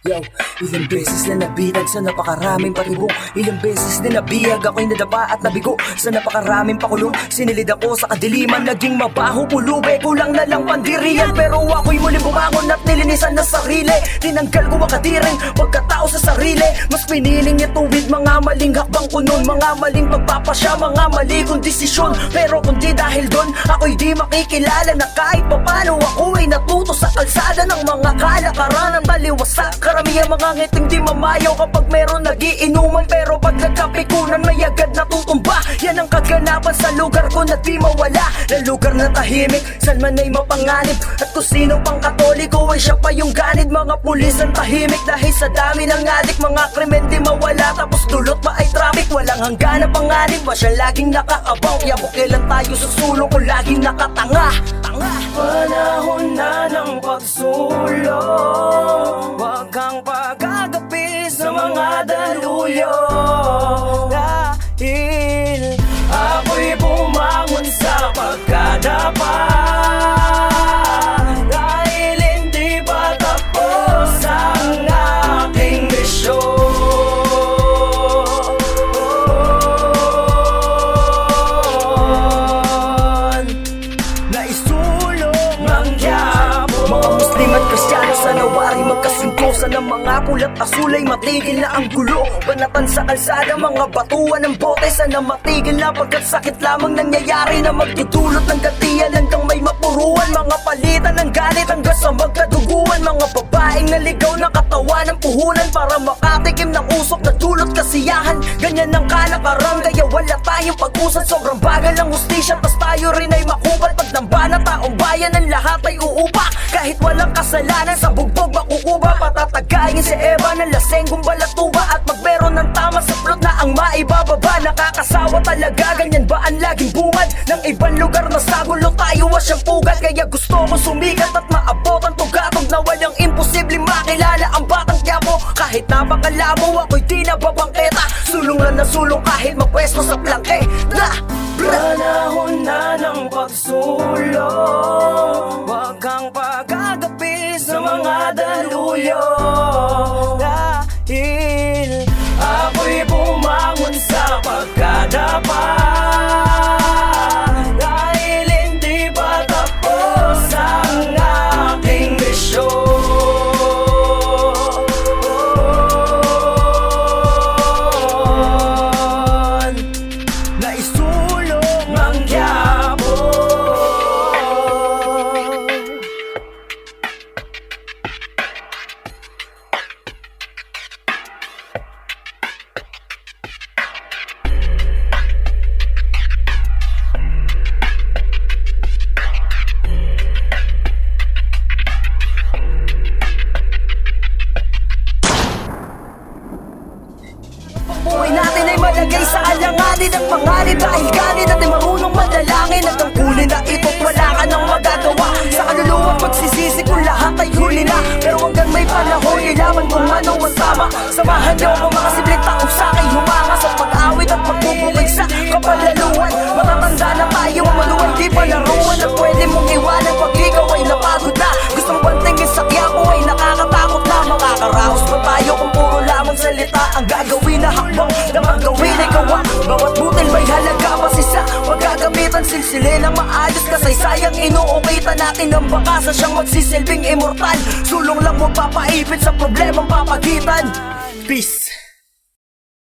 Yo, ilang beses na nabitag sa napakaraming patibong Ilang beses din nabiyag ako'y nadapa at nabigo. Sa napakaraming pakulong Sinilid ako sa kadiliman. Naging mabaho pulube Kulang na lang pandiriyan. Pero ako'y muling bumangon at nilinisan na sarili. Tinanggal ko ang kadiring Pagkatao sa sarili. Mas piniling ituwid mga maling hakbang ko Mga maling pagpapasya Mga mali kong desisyon. Pero kung di dahil doon Ako'y di makikilala na kahit papano Ako ay natuto sa kalsada ng mga kalakaran. Ang taliwasak Karamihan mga ngiting di mamayaw Kapag meron nagiinuman. Pero pag nagkapikunan may agad natutumba Yan ang kaganapan sa lugar ko na di mawala. Na lugar na tahimik San man ay mapanganib. At kung sino pang katoliko ay siya pa yung ganid. Mga pulis ang tahimik Dahil sa dami ng adik. Mga krimen di mawala Tapos dulot pa ay traffic. Walang hanggan na panganib Ba siya laging nakakabaw? Kaya bukilan tayo sa sulong Kung laging nakatanga? Tanga! Panahon na ng pagsulong mga daluyo Muslim at Kristiyano sa nawari magkasingko Sana mga kulat asul ay matigil na ang gulo Banatan sa kalsada. Mga batuan ng bote Sana matigil na. Pagkat sakit lamang nangyayari Na magdudulot ng gatiyan hanggang may mapuruan. Mga palitan ng galit hanggang sa magkaduguan. Mga babaeng naligaw na katawan ng puhunan Para makatikim ng usok na dulot kasiyahan. Ganyan ang kalakaran kaya wala tayong pag-usad. Sobrang bagal ng hustisya tas tayo rin ay makubal Pag namba na taong bayan ang lahat ay uupa walang kasalanan sa bugbog makukuba Patatagayin si Eva ng lasenggong balatuba At magmeron ng tama sa plot na ang maibababa. Nakakasawa talaga ganyan ba ang laging bungad? Ng ibang lugar na sa gulo tayo siyang pugat Kaya gusto ko sumikat at maabot ang tugatog Na walang imposible makilala ang batang tiyapo Kahit napakalabo ako'y di nababangketa Sulong lang na sulong kahit mapwesto sa plangke Na! Panahon na ng pagsulong mga daluyo Dahil natin ay malagay sa alanganin Ang pangalit dahil ganit at marunong madalangin At ang huli na ito't wala ka nang magagawa. Sa kaluluwa pagsisisi kung lahat ay huli na. Pero hanggang may panahon ilaman kung ano ang tama Samahan niyo ang mga simpleng taong sa akin humanga. Sa pag-awit at pagbubukid sa kapalaluan. Matatanda na tayo ang maluwal di pa laruan. At pwede inuukita natin ang baka sa siyang magsisilbing immortal. Sulong lang magpapaipit sa problemang papagitan. Peace